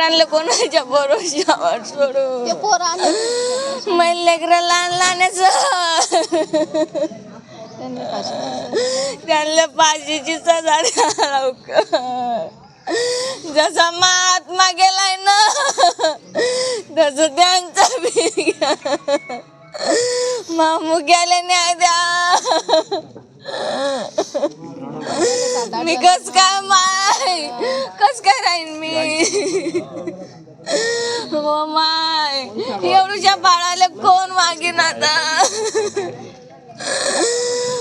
लेकरांना कोणाच्या भरोशावर सोडू. पोरं आले मै लेकरं लहान लहानच. त्यांनी फाशी त्यांना फाशीची सजा द्या जसा महात्मा गेलाय ना तस त्यांचा बी मामू गेले द्या. मी कस काय माय कस काय राहीन मी? हो माय. एवढ्या बाळाला कोण मागेन आता?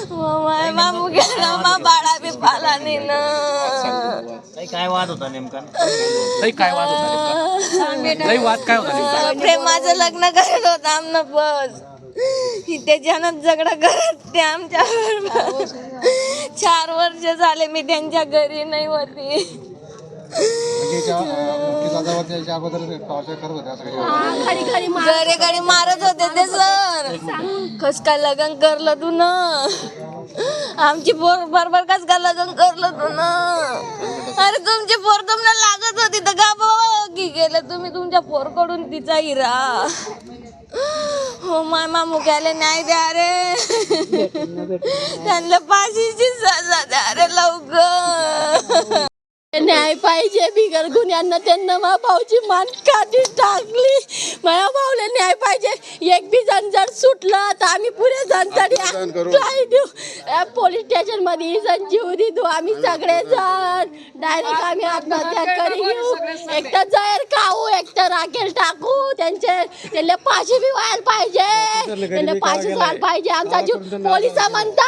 हो माय. मामू गेला मा बाळा बी पाला नाही ना काय वाद होता नेमका? लई काय वाद होता नेमका? लई वाद काय होता नेमका? प्रेमाचं लग्न करत होता आमनं बस. त्याच्यानं झगडा करत ते आमच्यावर. चार वर्ष झाले मी त्यांच्या घरी नाही होती. घरी घरी मारत होते ते सर. कस काय लग्न करलं तू न आमची पोर बरोबर कस काय लग्न करलं तू ना अरे तुमची पोर तुम्हाला लागत होती तर का की गेलं. तुम्ही तुमच्या पोरकडून तिचा हिरा हो माय मामुक्याला न्याय द्या रे. त्यांना फाशीची सजा द्या रे लवकर. न्याय पाहिजे बिगर गुन्ह्यांना. त्यांना मा भाऊची मान काढी टाकली. माझ्या न्याय पाहिजे. एक बी जण जर सुटलं तर आम्ही पुरे जण तरी काय देऊ. या पोलीस स्टेशनमध्ये जण जीव देतो. आम्ही सगळे जण. डायरेक्ट आम्ही आत्महत्या करी घेऊ एक तर खाऊ एक तर राखेल टाकू. त्यांचे त्यांना फाशी बी व्हायला पाहिजे. त्यांना फाशी व्हायला पाहिजे. आमचा जीव पोलीस म्हणता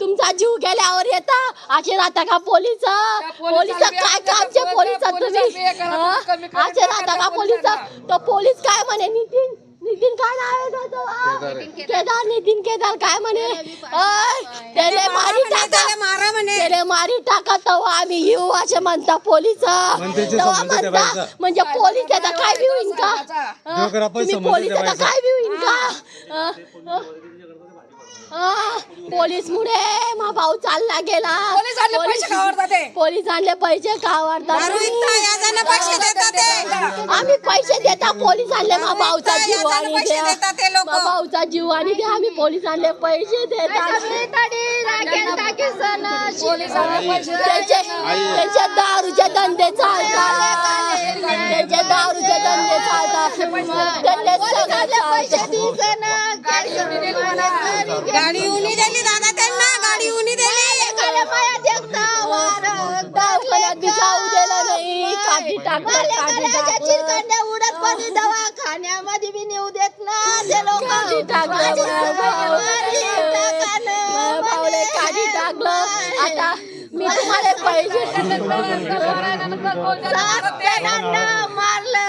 तुमचा जीव गेल्यावर येता. असे राहता का पोलीस? पोलीस काय कामचे पोलीस तुम्ही? असे राहता का पोलीस तो पोलीस काय म्हणे? नितीन? नितीन काय नाव आहे त्याचं? आ? केदार नितीन केदार. काय म्हणे? अय, त्याले मारी टाका. त्याले मारी टाका तेव्हा आम्ही येऊ असे म्हणता पोलीस. तेव्हा म्हणता म्हणजे पोलीस येता काय बी होईन का? तुम्ही पोलीस येता काय बी होईन का? हा, पोलीस मुळे मा भाऊ चालला गेला. पोलीस आणले पैसे पोलीस आणले पैसे का वाढतात आम्ही पैसे देता पोलीस आणले मा भाऊचा जीव आणि द्या. मा भाऊचा जीव आणि द्या आम्ही पोलीस आणले पैसे देतात. त्याचे त्याचे दारूचे धंदे चालतात. त्याचे दारूचे धंदे चालतात. त्यांना सगळं चालतं गाडी उनी दिली दादा त्यांना गाडी उनी दिली. दवाखान्यात बी जाऊ दिलं नाही. काठी टाकलं काठी टाकलं. उडत पण दवाखान्यामध्ये बी नेऊ देत ना. ते लोक काठी टाकलं भाऊले काठी टाकलं. आता मी तुम्हाला पैसे मारलं.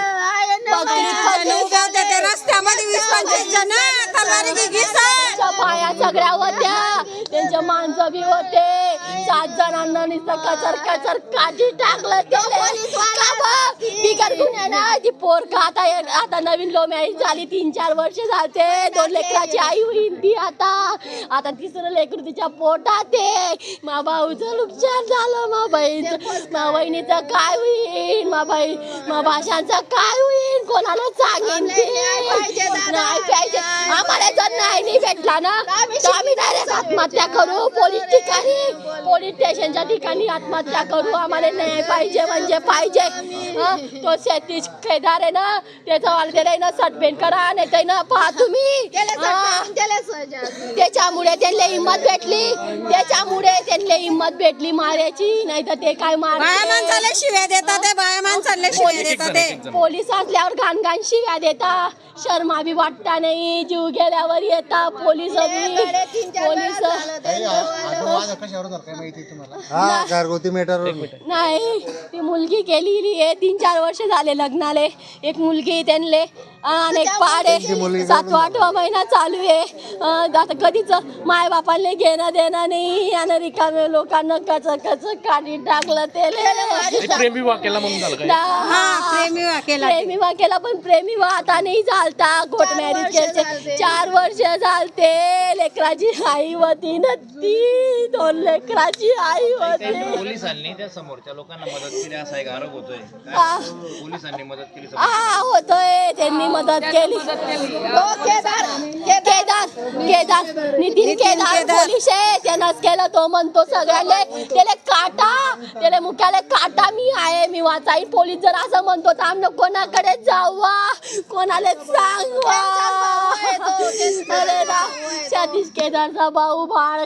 रस्त्यामध्ये वीस पंचवीस जण. तलवारी घिसा त्यांच्या बाया सगळ्या होत्या त्यांच्या माणसं होते सात जणांना नुसतं कचर कचर काठी टाकलं? बिगर गुन्ह्यानं ती पोर का आता आता नवीन लो मॅरेज झाली तीन चार वर्ष झालते. दोन लेकराची आई होईल ती आता. आता तिसरं लेकरू तिच्या पोटात. आहे मा भाऊचं नुकसान झालं मा बहीणचं मा बहिणीचं काय होईल? मा बहीण मा भाषांचं काय होईल कोणाला सांगेन ते? नाही पाहिजे आम्हाला जर नाही नाही भेटला ना तर आम्ही डायरेक्ट आत्महत्या करू. पोलीस ठिकाणी पोलीस स्टेशनच्या ठिकाणी आत्महत्या करू. आम्हाला न्याय पाहिजे म्हणजे पाहिजे. हं? तो शेतीश खेदार आहे ना त्याचा वालदेर ना सटपेंट करा नाही तर ना पहा तुम्ही. हं? त्याच्यामुळे त्यांना हिंमत भेटली. त्याच्यामुळे त्यांना हिंमत भेटली मारायची. नाही तर ते काय मार बाया माणसाला शिव्या देतात ते बाया माणसाला शिव्या देतात ते. पोलीस असल्यावर घाण घाण शिव्या देता. शर्मा बी वाटता नाही जीव गेल्यावर येता पोलीस बी पोलीस हा. घरगुती मीटर नाही ती मुलगी गेलेली आहे तीन चार वर्ष झाले लग्नाले. एक मुलगी त्यांले. आणि एक पाड आहे. सातवा आठवा महिना चालू आहे. अं, आता कधीच माय बापाला घेणं देणं नाही. आणि रिकामे लोकांना कच कच काढी टाकलं ते प्रेम विवाह केला म्हणून झालं काय? हा प्रेमी प्रेमी केला पण प्रेमी वा आता नाही चालता कोर्ट मॅरेज केले चार वर्ष चालते लेकराची आई होती ना ती. दोन लेकराची आई होती. पोलिसांनी त्या समोरच्या लोकांना मदत केली. असा एक आरोप होतोय. काय? पोलिसांनी मदत केली हा होतोय. त्यांनी मदत केली. केदार केदार नितीन केदार पोलीस आहे. त्यानंच केलं तो म्हणतो सगळ्याले. त्याला काटा त्याला मुख्याला काटा मी आहे. मी वाचाई पोलीस जर असं म्हणतो तर आम्ही कोणाकडे जावा? कोणाला सांगवा सतीश केदारचा भाऊ बाळ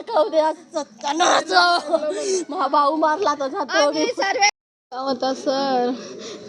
मा भाऊ मारला तर जातो मी. होता सर?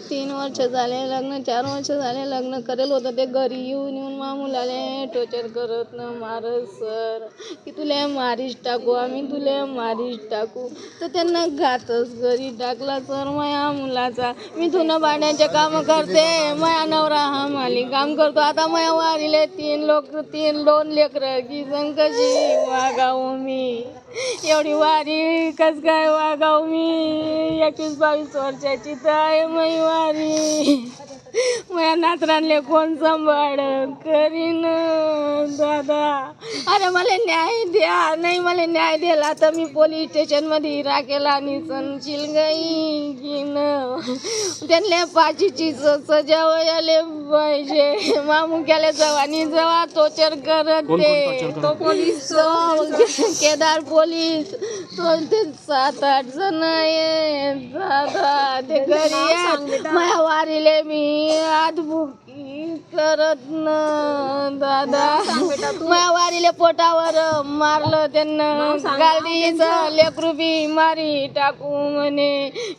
तीन वर्ष झाले लग्न चार वर्ष झाले लग्न करेल होतं ते घरी. येऊन येऊन मा मुलाले टोचर करत न मारत सर की तुला मारीच टाकू आम्ही तुला मारीच टाकू. तर त्यांना घातच घरी टाकला सर माया मुलाचा. मी धुणं पाण्याचे काम करते. माया नवरा हा माली काम करतो. आता माया वारीले तीन लोक तीन दोन लेकरं. की जण कशी वागावं मी. एवढी वारी कस काय वागाव मी? एकवीस बावीस वर्षाची तर आहे मै वारी माझ्या नातरांले कोण सांभाळ? करीन दादा. अरे मला न्याय द्या. नाही मला न्याय दिला तर मी पोलीस स्टेशनमध्ये राखेला आणि संशील गई घेईन त्यांना पाचीची स- सजा वयाले पाहिजे. मामुक्याला जवानी जवा टोचर करत. ते तो पोलीस केदार पोलीस तो ते सात आठ जण आहे दादा ते घरी. माझ्या वारीले मी आदबुकी करत न दादा. माझ्या वारीले पोटावर मारलं त्यांना. गाडीचं लेकरू बी मारी टाकू म्हणे.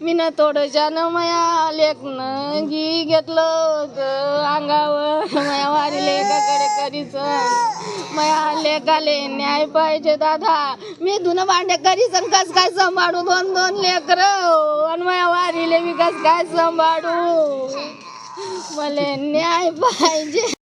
मी न थोडंशानं माया लेखनं घी घेतलं होतं अंगावर. माया वारीले एकाकडे करीच. माया लेकाले न्याय पाहिजे दादा. मी धुणं भांडे करीच कस काय सांभाळू दोन दोन लेकर? आणि माया वारीले मी कस काय सांभाळू? मला न्याय पाहिजे